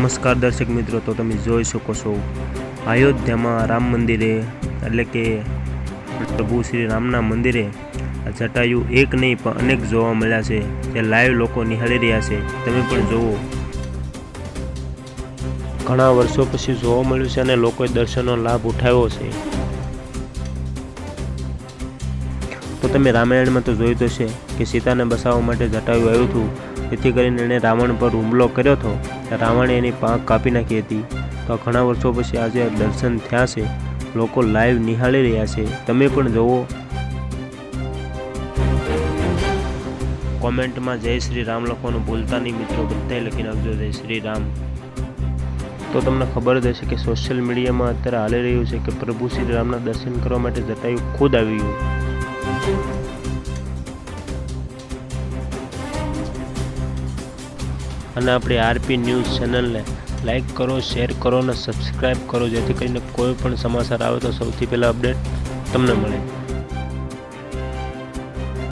નમસ્કાર દર્શક મિત્રો, તો તમે જોઈ શકો છો અયોધ્યામાં રામ મંદિરે, એટલે કે પ્રભુ શ્રી રામના મંદિરે જટાયુ એક નહીં, પણ અનેક જોવા મળ્યા છે, જે લાઈવ લોકો નિહાળી રહ્યા છે. તમે પણ જુઓ. ઘણા વર્ષો પછી જોવા મળ્યું છે અને લોકોએ દર્શનનો લાભ ઉઠાવ્યો છે. તો તમે રામાયણમાં તો જોયું તો છે કે સીતાને બસાવવા માટે જટાયું આવ્યું હતું. તેથી કરીને એણે રાવણ પર હુમલો કર્યો હતો. રાવણે એની પાંખ કાપી નાખી હતી. તો ઘણા વર્ષો પછી આજે દર્શન થયા છે. લોકો લાઈવ નિહાળી રહ્યા છે. તમે પણ જુઓ કોમેન્ટમાં જય શ્રી રામ લખવાનું ભૂલતા નહીં મિત્રો. બધાએ લખી નાખજો જય શ્રી રામ. તો તમને ખબર જ હશે કે સોશિયલ મીડિયામાં અત્યારે હાલી રહ્યું છે કે પ્રભુ શ્રી રામના દર્શન કરવા માટે જટાયું ખુદ આવી ગયું. અને આપણી આરપી ન્યૂઝ ચેનલને લાઈક કરો, શેર કરો અને સબસ્ક્રાઈબ કરો, જેથી કરીને કોઈ પણ સમાચાર આવે તો સૌથી પહેલાં અપડેટ તમને મળે.